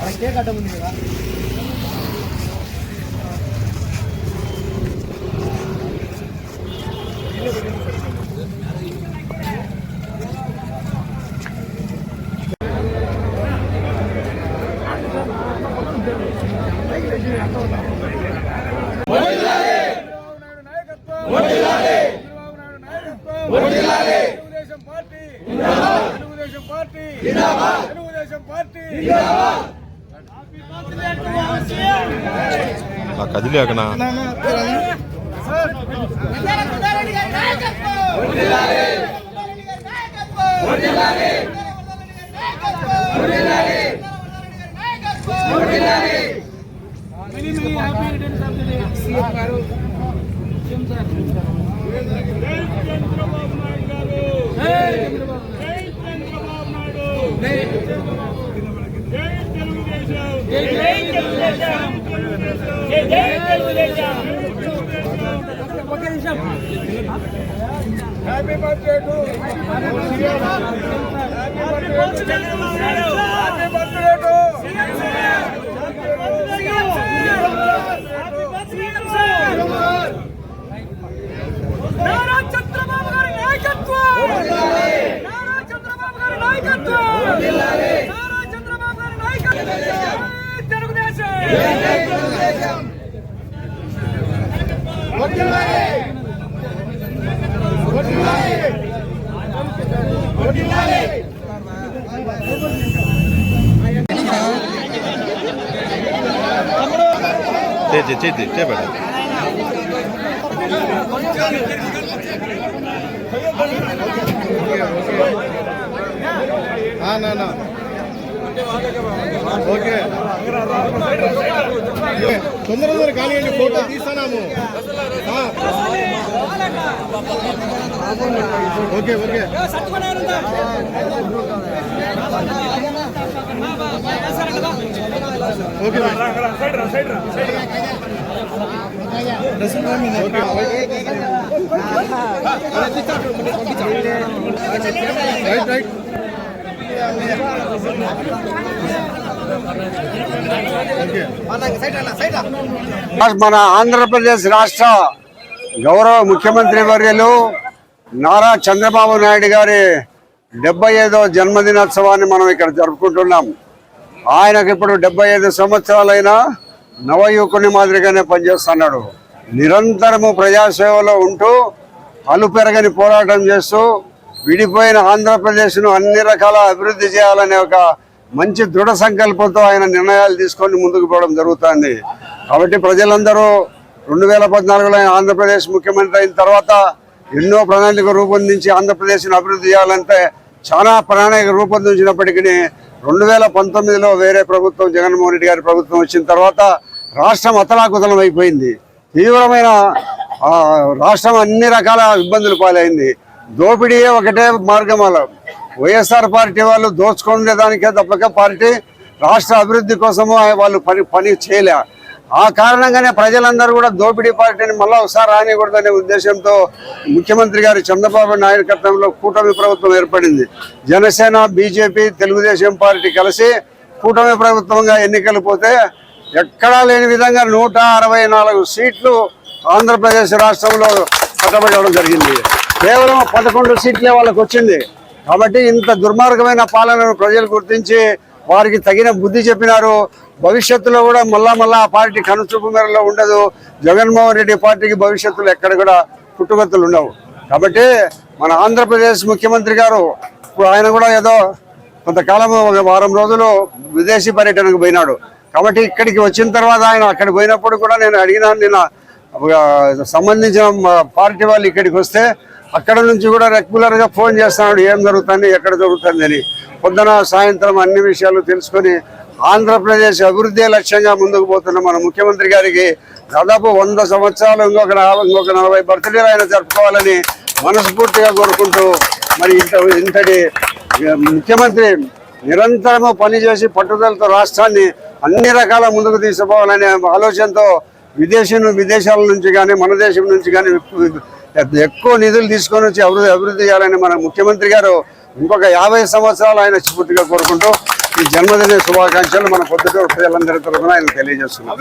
ಕಟ್ಟೆ ಕಟ್ಟ ಬಂದಿದ್ದೀರ Thank you. Party! Telugu Desam happy birthday to happy birthday to happy birthday to చేతి చేతి చేపడ ఓకే. తొందర తొందర ఖాళీ అండి photo తీస్తున్నాము okay okay. Okay. Right right. మన ఆంధ్రప్రదేశ్ రాష్ట్ర గౌరవ ముఖ్యమంత్రి వర్యులు నారా చంద్రబాబు నాయుడు గారి డెబ్బై ఐదో జన్మదినోత్సవాన్ని మనం ఇక్కడ జరుపుకుంటున్నాం. ఆయనకు ఇప్పుడు డెబ్బై ఐదు సంవత్సరాలైనా నవయువకుని మాదిరిగానే పనిచేస్తున్నాడు. నిరంతరము ప్రజాసేవలో ఉంటూ అలుపెరగని పోరాటం చేస్తూ విడిపోయిన ఆంధ్రప్రదేశ్ను అన్ని రకాల అభివృద్ధి చేయాలనే ఒక మంచి దృఢ సంకల్పంతో ఆయన నిర్ణయాలు తీసుకొని ముందుకు పోవడం జరుగుతుంది. కాబట్టి ప్రజలందరూ రెండు వేల పద్నాలుగులో ఆయన ఆంధ్రప్రదేశ్ ముఖ్యమంత్రి అయిన తర్వాత ఎన్నో ప్రణాళిక రూపొందించి ఆంధ్రప్రదేశ్ను అభివృద్ధి చేయాలంటే చాలా ప్రణాళిక రూపొందించినప్పటికీ రెండు వేల పంతొమ్మిదిలో వేరే ప్రభుత్వం జగన్మోహన్ రెడ్డి గారి ప్రభుత్వం వచ్చిన తర్వాత రాష్ట్రం అతలాకుతలం అయిపోయింది తీవ్రమైన రాష్ట్రం అన్ని రకాల ఇబ్బందులు పాలైంది. దోపిడీయే ఒకటే మార్గం అలా. వైఎస్ఆర్ పార్టీ వాళ్ళు దోచుకునే దానికే తప్పక పార్టీ రాష్ట్ర అభివృద్ధి కోసము వాళ్ళు పని పని చేయలే. ఆ కారణంగానే ప్రజలందరూ కూడా దోపిడీ పార్టీని మళ్ళీ ఒకసారి రానికూడదనే ఉద్దేశంతో ముఖ్యమంత్రి గారి చంద్రబాబు నాయకత్వంలో కూటమి ప్రభుత్వం ఏర్పడింది. జనసేన బీజేపీ తెలుగుదేశం పార్టీ కలిసి కూటమి ప్రభుత్వంగా ఎన్నికలు పోతే ఎక్కడా లేని విధంగా నూట అరవై నాలుగు సీట్లు ఆంధ్రప్రదేశ్ రాష్ట్రంలో కట్టబడడం జరిగింది. కేవలం పదకొండు సీట్లే వాళ్ళకి వచ్చింది. కాబట్టి ఇంత దుర్మార్గమైన పాలనను ప్రజలు గుర్తించి వారికి తగిన బుద్ధి చెప్పినారు. భవిష్యత్తులో కూడా మళ్ళా మళ్ళా ఆ పార్టీ కనుచూపు మేరలో ఉండదు. జగన్మోహన్ రెడ్డి పార్టీకి భవిష్యత్తులో ఎక్కడ కూడా పుట్టుగతులు ఉండవు. కాబట్టి మన ఆంధ్రప్రదేశ్ ముఖ్యమంత్రి గారు ఇప్పుడు ఆయన కూడా ఏదో కొంతకాలం ఒక వారం రోజులు విదేశీ పర్యటనకు పోయినాడు. కాబట్టి ఇక్కడికి వచ్చిన తర్వాత ఆయన అక్కడికి పోయినప్పుడు కూడా నేను అడిగినాను నిన్న సంబంధించిన పార్టీ వాళ్ళు ఇక్కడికి వస్తే అక్కడ నుంచి కూడా రెగ్యులర్గా ఫోన్ చేస్తున్నాడు ఏం జరుగుతుంది ఎక్కడ జరుగుతుంది అని. పొద్దున సాయంత్రం అన్ని విషయాలు తెలుసుకొని ఆంధ్రప్రదేశ్ అభివృద్ధి లక్ష్యంగా ముందుకు పోతున్న మన ముఖ్యమంత్రి గారికి దాదాపు వంద సంవత్సరాలు ఇంకొక నలభై- ఇంకొక నలభై బర్త్డేలు ఆయన జరుపుకోవాలని మనస్ఫూర్తిగా కోరుకుంటూ మరి ఇంత ఇంతటి ముఖ్యమంత్రి నిరంతరము పనిచేసి పట్టుదలతో రాష్ట్రాన్ని అన్ని రకాల ముందుకు తీసుకుపోవాలనే ఆలోచనతో విదేశీ విదేశాల నుంచి కానీ మన దేశం నుంచి కానీ ఎక్కువ నిధులు తీసుకొని వచ్చి అభివృద్ధి అభివృద్ధి చేయాలని మన ముఖ్యమంత్రి గారు ఇంకొక యాభై సంవత్సరాలు ఆయన స్ఫూర్తిగా కోరుకుంటూ ఈ జన్మదిన శుభాకాంక్షలు మన పొద్దుటూరు ప్రజలందరి తరఫున ఆయన తెలియజేస్తున్నాం.